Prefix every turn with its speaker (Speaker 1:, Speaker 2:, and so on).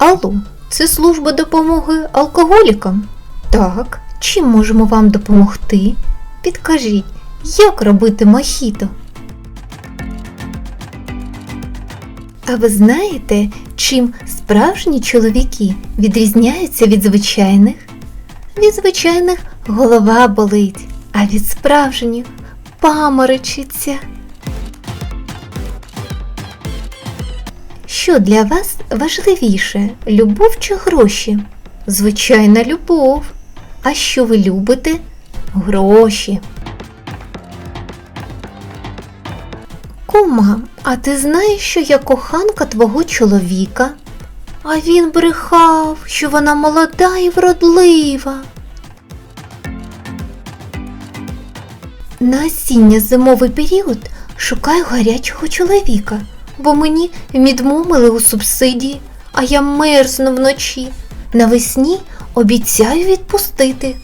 Speaker 1: Алло, це служба допомоги алкоголікам? Так, чим можемо вам допомогти? Підкажіть, як робити мохіто? А ви знаєте, чим справжні чоловіки відрізняються від звичайних? Від звичайних голова болить, а від справжніх паморочиться. Що для вас важливіше, любов чи гроші? Звичайна любов. А що ви любите? Гроші. Кума, а ти знаєш, що я коханка твого чоловіка? А він брехав, що вона молода і вродлива. На осінньо зимовий період шукаю гарячого чоловіка, бо мені відмовили у субсидії, а я мерзну вночі. Навесні обіцяю відпустити.